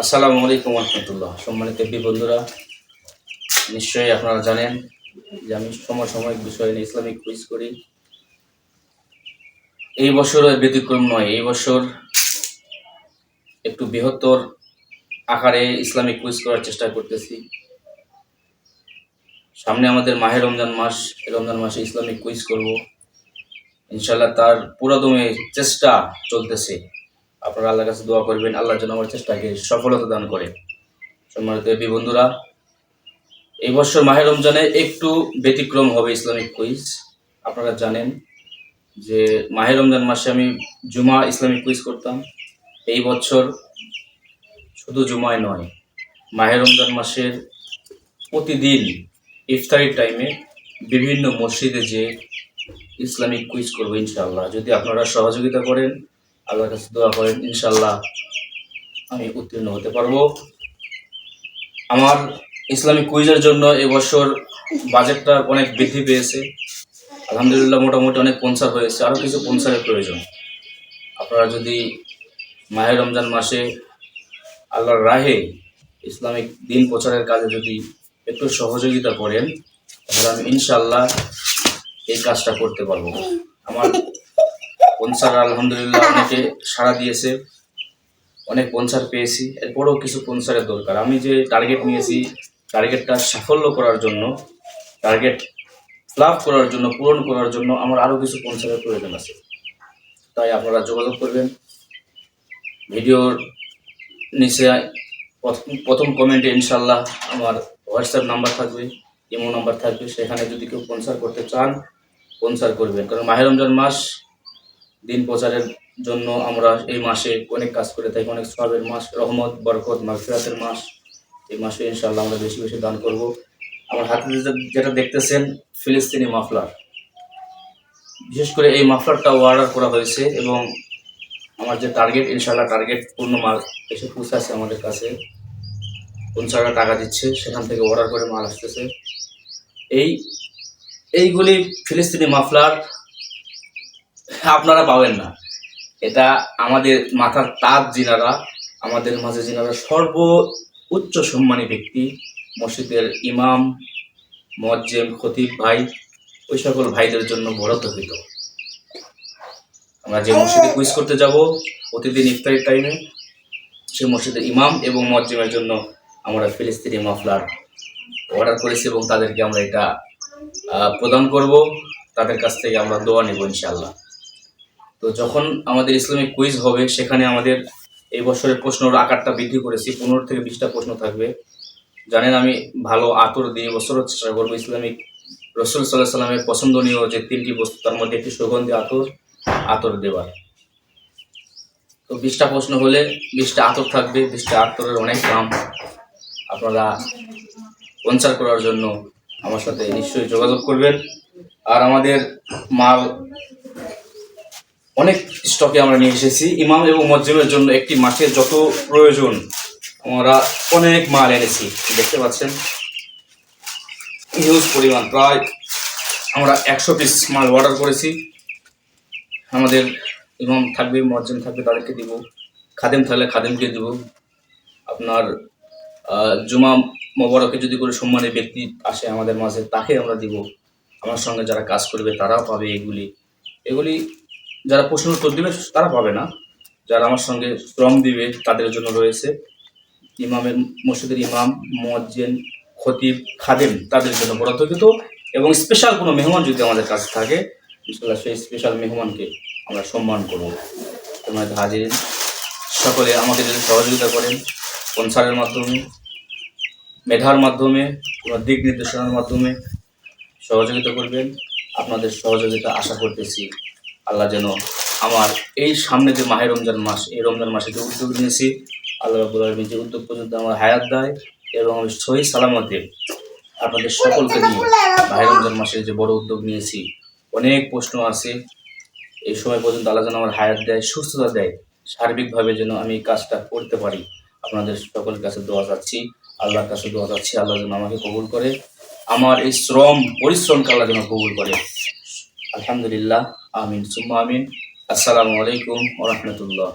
আসসালামু আলাইকুম রহমতুল্লাহ সম্মানিত বন্ধুরা, নিশ্চয়ই আপনারা জানেন যে আমি সমসাময়িক বিষয় নিয়ে ইসলামিক কুইজ করি। এই বছর ব্যতিক্রম নয়, এই বছর একটু বৃহত্তর আকারে ইসলামিক কুইজ করার চেষ্টা করতেছি। সামনে আমাদের মাহে রমজান মাস, রমজান মাসে ইসলামিক কুইজ করব। ইনশাল্লাহ তার পুরোদমে চেষ্টা চলতেছে। আপনারা আল্লাহর কাছে দোয়া করবেন, আল্লাহর জন্য আমার চেষ্টাকে সফলতা দান করে। সম্মানিত এবি বন্ধুরা, এই বছর মাহের রমজানে একটু ব্যতিক্রম হবে ইসলামিক কুইজ। আপনারা জানেন যে মাহের রমজান মাসে আমি জুমা ইসলামিক কুইজ করতাম। এই বছর শুধু জুমায় নয় মাহের রমজান মাসের প্রতিদিন ইফতারির টাইমে বিভিন্ন মসজিদে যে ইসলামিক কুইজ করব ইনশাআল্লাহ। যদি আপনারা সহযোগিতা করেন আল্লাহর কাছে দোয়া করেন ইনশাল্লাহ আমি উত্তীর্ণ হতে পারব। আমার ইসলামিক কুইজের জন্য এবছর বাজেটটা অনেক বৃদ্ধি পেয়েছে। আলহামদুলিল্লাহ মোটামুটি অনেক পঞ্চার হয়েছে আরও কিছু পঞ্চারের প্রয়োজন। আপনারা যদি মাহের রমজান মাসে আল্লাহর রাহে ইসলামিক দিন প্রচারের কাজে যদি একটু সহযোগিতা করেন, তাহলে আমি ইনশাল্লাহ এই কাজটা করতে পারব। আমার পঞ্চার আলহামদুলিল্লাহ, অনেকে সাড়া দিয়েছে। অনেক পঞ্চার পেয়েছি। এরপরেও কিছু পঞ্চারের দরকার। আমি যে টার্গেট নিয়েছি টার্গেটটা সাফল্য করার জন্য টার্গেট লাভ করার জন্য, পূরণ করার জন্য আমার আরও কিছু পঞ্চারের প্রয়োজন আছে। তাই আপনারা যোগাযোগ করবেন। ভিডিওর নিচে প্রথম প্রথম কমেন্টে ইনশাল্লাহ আমার হোয়াটসঅ্যাপ নাম্বার থাকবে ইমো নাম্বার থাকবে। সেখানে যদি কেউ স্পন্সার করতে চান স্পন্সার করবেন। কারণ মাহের রমজান মাস দিন প্রচারের জন্য আমরা এই মাসে অনেক কাজ করে থাকি, অনেক সবের মাস, রহমত, বরকত, মাগফিরাতের মাস। এই মাসে ইনশাল্লাহ আমরা বেশি বেশি দান করব। আমার হাতে যেটা দেখতেছেন, ফিলিস্তিনি মাফলার। বিশেষ করে এই মাফলারটা অর্ডার করা হয়েছে এবং আমার যে টার্গেট ইনশাল্লাহ টার্গেট পূর্ণ মাল এসে পৌঁছাচ্ছে আমাদের কাছে। পঞ্চাশ টাকা দিচ্ছে, সেখান থেকে অর্ডার করে মাল আসতেছে। এই, এইগুলি ফিলিস্তিনি মাফলার আপনারা পাবেন না। এটা আমাদের মাথার তাপ জিনারা, আমাদের মাঝে জিনারা সর্ব উচ্চ সম্মানী ব্যক্তি, মসজিদের ইমাম মজ্জেম খতিব ভাই, ওই সকল ভাইদের জন্য বরাদ্দকৃত আমরা যে মসজিদে কুইজ করতে যাব, প্রতিদিন ইফতারির টাইমে সেই মসজিদের ইমাম এবং মজ্জেমের জন্য আমরা ফিলিস্তিনি মাফলার অর্ডার করেছি এবং তাদেরকে আমরা এটা প্রদান করব। তাদের কাছ থেকে আমরা দোয়া নেব ইনশাআল্লাহ। তো যখন আমাদের ইসলামিক কুইজ হবে, সেখানে আমাদের এই বছরের প্রশ্নর আকারটা বৃদ্ধি করেছি। পনেরো থেকে বিশটা প্রশ্ন থাকবে। জানেন, আমি ভালো আতর দিয়ে বছরও চেষ্টা করব ইসলামিক। রসুল সাল্লাহ সাল্লামের পছন্দনীয় যে তিনটি বস্তু, তার মধ্যে একটি সুগন্ধি আতর আতর দেওয়ার তো বিশটা প্রশ্ন হলে বিশটা আতর থাকবে। বিশটা আতরের অনেক দাম আপনারা পঞ্চার করার জন্য আমার সাথে নিশ্চয়ই যোগাযোগ করবেন। আর আমাদের মাল অনেক স্টকে আমরা নিয়ে এসেছি। ইমাম এবং মসজিদের জন্য একটি মাঠে যত প্রয়োজন, আমরা অনেক মাল এনেছি। দেখতে পাচ্ছেন? হিউজ পরিমাণ। প্রায় আমরা একশো পিস মাল অর্ডার করেছি। আমাদের ইমাম থাকবে, মসজিদ থাকবে, তাদেরকে দিব। খাদেম থাকলে খাদেমকে দিব। আপনার জুমা মোবারকে যদি কোনো সম্মানের ব্যক্তি আসে আমাদের মাঝে, তাকে আমরা দিব। আমার সঙ্গে যারা কাজ করবে, তারাও পাবে এগুলি। এগুলি যারা প্রশ্ন উত্তর দিবে, তারা পাবে না। যারা আমার সঙ্গে শ্রম দিবে, তাদের জন্য রয়েছে ইমামের মসজিদের ইমাম মজ্জেন খতিব, খাদেম, তাদের জন্য বরাদ্দকৃত এবং স্পেশাল কোনো মেহমান যদি আমাদের কাছে থাকে ইনশাল্লাহ সেই স্পেশাল মেহমানকে আমরা সম্মান করব। তোমার হাজির, সকলে আমাকে যদি সহযোগিতা করেন কনসার্টের মাধ্যমে, মেধার মাধ্যমে তোমার দিক নির্দেশনার মাধ্যমে সহযোগিতা করবেন। আপনাদের সহযোগিতা আশা করতেছি। আল্লাহ যেন আমার এই সামনে যে মাহে রমজান মাস, এই রমজান মাসে যে উদ্যোগ নিয়েছি, আল্লাহ রাবুল আলমী যে উদ্যোগ পর্যন্ত আমার হায়াত দেয় এবং আমি সহি সালামতে আপনাদের সকলকে নিয়ে মাহে রমজান মাসে যে বড় উদ্যোগ নিয়েছি, অনেক প্রশ্ন আছে। এই সময় পর্যন্ত আল্লাহ যেন আমার হায়াত দেয়, সুস্থতা দেয়, সার্বিকভাবে যেন আমি এই কাজটা করতে পারি। আপনাদের সকলের কাছে দোয়া চাচ্ছি, আল্লাহর কাছে দোয়া চাচ্ছি, আল্লাহ যেন আমাকে কবুল করে। আমার এই শ্রম, পরিশ্রমকে আল্লাহ যেন কবুল করে। আলহামদুলিল্লাহ। আমিন সুম্মা আমিন। আসসালামু আলাইকুম ওরহমতুল্লাহ